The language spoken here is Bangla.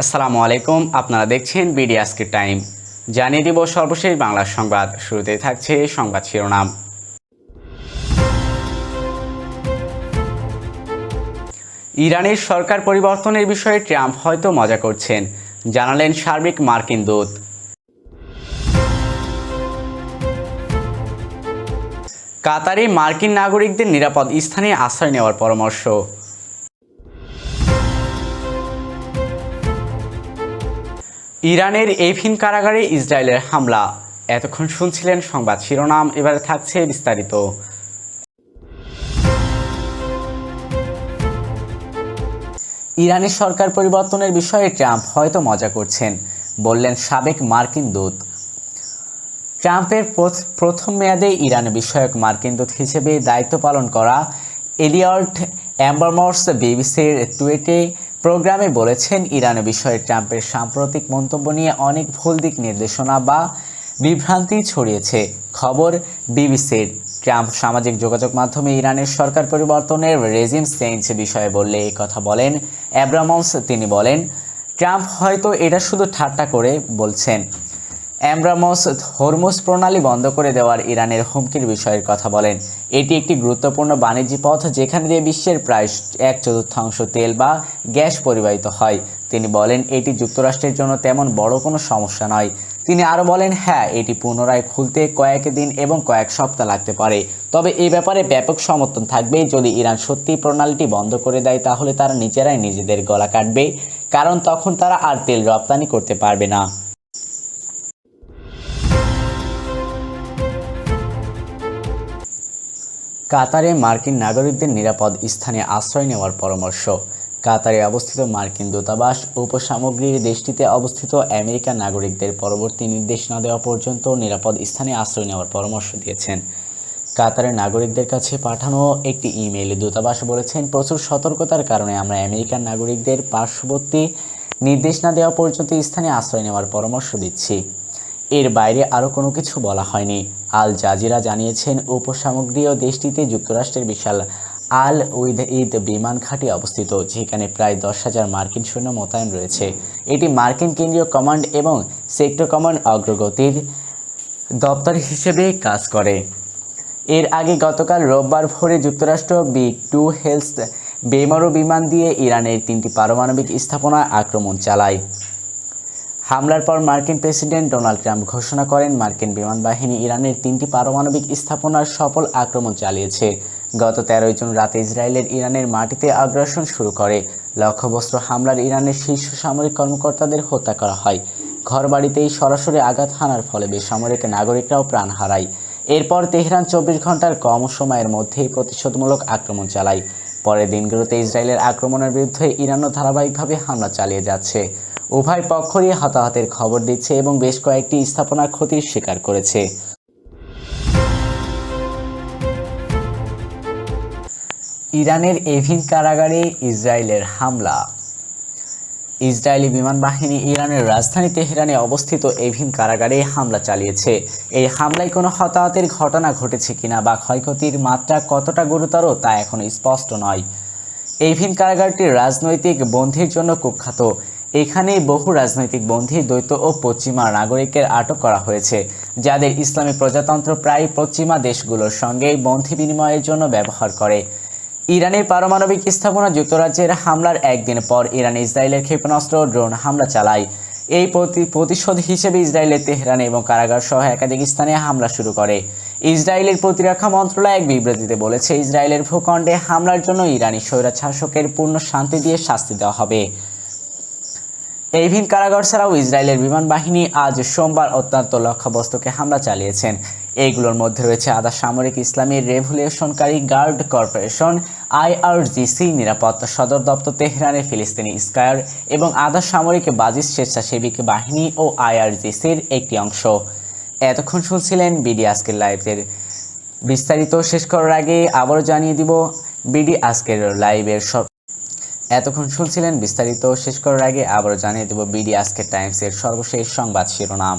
আসসালামু আলাইকুম, আপনারা দেখছেন বিডি আজকের টাইম। জানিয়ে দিব সর্বশেষ বাংলা সংবাদ, শুরুতেই থাকছে সংবাদ শিরোনাম। ইরানের সরকার পরিবর্তনের বিষয়ে ট্রাম্প হয়তো মজা করছেন, জানালেন সার্বিক মার্কিন দূত। কাতারে মার্কিন নাগরিকদের নিরাপদ স্থানে আশ্রয় নেওয়ার পরামর্শ। ইরানের এফিন কারাগারে ইসরায়েলের হামলা। এতক্ষণ শুনছিলেন সংবাদ শিরোনাম, এবারে থাকছে বিস্তারিত। ইরানের সরকার পরিবর্তনের বিষয়ে ট্রাম্প হয়তো মজা করছেন, বললেন সাবেক মার্কিন দূত। ট্রাম্পের প্রথ- প্রথম মেয়াদে ইরান বিষয়ক মার্কিন দূত হিসেবে দায়িত্ব পালন করা এলিয়ট অ্যাম্বারমর্স বিবিসির টুইটে প্রোগ্রামে বলেছেন, ইরান বিষয়ে ট্রাম্পের সাম্প্রতিক মন্তব্য নিয়ে অনেক ভুল দিক নির্দেশনা বা বিভ্রান্তি ছড়িয়েছে। খবর, বিবিসির। ট্রাম্প সামাজিক যোগাযোগ মাধ্যমে ইরানের সরকার পরিবর্তনের রেজিম চেঞ্জ বিষয়ে বললে কথা বলেন অ্যাব্রামস। তিনি বলেন, ট্রাম্প হয়তো এটা শুধু ঠাট্টা করে বলছেন। অ্যামব্রামস হরমুজ প্রণালী বন্ধ করে দেওয়ার ইরানের হুমকির বিষয়ের কথা বলেন। এটি একটি গুরুত্বপূর্ণ বাণিজ্য পথ যেখানে দিয়ে বিশ্বের প্রায় এক চতুর্থাংশ তেল বা গ্যাস পরিবাহিত হয়। তিনি বলেন, এটি যুক্তরাষ্ট্রের জন্য তেমন বড় কোনো সমস্যা নয়। তিনি আরও বলেন হ্যাঁ এটি পুনরায় খুলতে কয়েক দিন এবং কয়েক সপ্তাহ লাগতে পারে। তবে এই ব্যাপারে ব্যাপক সমর্থন থাকবে। যদি ইরান সত্যি প্রণালীটি বন্ধ করে দেয়, তাহলে তারা নিজেরাই নিজেদের গলা কাটবে, কারণ তখন তারা আর তেল রপ্তানি করতে পারবে না। কাতারে মার্কিন নাগরিকদের নিরাপদ স্থানে আশ্রয় নেওয়ার পরামর্শ। কাতারে অবস্থিত মার্কিন দূতাবাস উপসামগ্রীর দেশটিতে অবস্থিত আমেরিকান নাগরিকদের পরবর্তী নির্দেশ না দেওয়া পর্যন্ত নিরাপদ স্থানে আশ্রয় নেওয়ার পরামর্শ দিয়েছেন। কাতারের নাগরিকদের কাছে পাঠানো একটি ইমেইলে দূতাবাস বলেছেন, প্রচুর সতর্কতার কারণে আমরা আমেরিকান নাগরিকদের পার্শ্ববর্তী নির্দেশ না দেওয়া পর্যন্ত স্থানে আশ্রয় নেওয়ার পরামর্শ দিচ্ছি। এর বাইরে আরও কোনো কিছু বলা হয়নি। আল জাজিরা জানিয়েছেন উপসামগ্রীয় দেশটিতে যুক্তরাষ্ট্রের বিশাল আল উইদ ঈদ বিমান ঘাঁটি অবস্থিত, যেখানে প্রায় দশ হাজার মার্কিন সৈন্য মোতায়েন রয়েছে। এটি মার্কিন কেন্দ্রীয় কমান্ড এবং সেক্টর কমান্ড অগ্রগতির দপ্তর হিসেবে কাজ করে। এর আগে গতকাল রোববার ভোরে যুক্তরাষ্ট্র বি টু হেলস বেমারু বিমান দিয়ে ইরানের তিনটি পারমাণবিক স্থাপনায় আক্রমণ চালায়। হামলার পর মার্কিন প্রেসিডেন্ট ডোনাল্ড ট্রাম্প ঘোষণা করেন মার্কিন বিমান বাহিনী ইরানের তিনটি পারমাণবিক স্থাপনার সফল আক্রমণ চালিয়েছে। গত তেরোই জুন রাতে ইসরায়েলের ইরানের মাটিতে আগ্রাসন শুরু করে। লক্ষ্যবস্ত্র হামলার ইরানের শীর্ষ সামরিক কর্মকর্তাদের হত্যা করা হয়। ঘরবাড়িতেই সরাসরি আঘাত হানার ফলে বেসামরিক নাগরিকরাও প্রাণ হারায়। এরপর তেহরান চব্বিশ ঘণ্টার কম সময়ের মধ্যেই প্রতিশোধমূলক আক্রমণ চালায়। পরের দিনগুলোতে ইসরায়েলের আক্রমণের বিরুদ্ধে ইরানও ধারাবাহিকভাবে হামলা চালিয়ে যাচ্ছে। উভয় পক্ষই হতাহতের খবর দিচ্ছে এবং বেশ কয়েকটি স্থাপনার ক্ষতির স্বীকার করেছে। ইরানের এভিন কারাগারে ইসরায়েলের হামলা। ইসরায়েলি বিমান বাহিনী ইরানের রাজধানী তেহরানে অবস্থিত এভিন কারাগারে হামলা চালিয়েছে। এই হামলায় কোনো হতাহতের ঘটনা ঘটেছে কিনা বা ক্ষয়ক্ষতির মাত্রা কতটা গুরুতর তা এখনও স্পষ্ট নয়। এভিন কারাগারটি রাজনৈতিক বন্ধির জন্য কুখ্যাত। এখানেই বহু রাজনৈতিক বন্দী দ্বৈত ও পশ্চিমা নাগরিকের আটক করা হয়েছে, যাদের ইসলামী প্রজাতন্ত্র প্রায় পশ্চিমা দেশগুলোর সঙ্গে বন্ধি বিনিময়ের জন্য ব্যবহার করে। ইরানের পারমাণবিক স্থাপনা যুক্তরাজ্যের হামলার একদিন পর ইরান ইসরায়েলের ক্ষেপণাস্ত্র ড্রোন হামলা চালায়। এই প্রতিশোধ হিসেবে ইসরায়েলের তেহরানে এবং কারাগার সহ একাধিক স্থানে হামলা শুরু করে। ইসরায়েলের প্রতিরক্ষা মন্ত্রণালয় এক বিবৃতিতে বলেছে, ইসরায়েলের ভূখণ্ডে হামলার জন্য ইরানি স্বৈরাচার শাসকের পূর্ণ শান্তি দিয়ে শাস্তি দেওয়া হবে। এভিন কারাগার ছাড়াও ইসরায়েলের বিমান বাহিনী আজ সোমবার অত্যন্ত লক্ষ্যবস্তুকে হামলা চালিয়েছেন। এইগুলোর মধ্যে রয়েছে আধা সামরিক ইসলামী রেভলিউশনকারী গার্ড কর্পোরেশন, আইআরজিসি, নিরাপত্তা সদর দপ্তর তেহরানের ফিলিস্তিনি স্কায়ার এবং আধা সামরিক বাজিস স্বেচ্ছাসেবিক বাহিনী ও আইআরজিসির একটি অংশ। এতক্ষণ শুনছিলেন বিডি আজকের লাইভের। বিস্তারিত শেষ করার আগে আবারও জানিয়ে দিব, বিডি আজকের লাইভের সব এতক্ষণ শুনছিলেন বিস্তারিত। শেষ করার আগে আবারও জানিয়ে দেব বিডি আজকের টাইমসের সর্বশেষ সংবাদ শিরোনাম।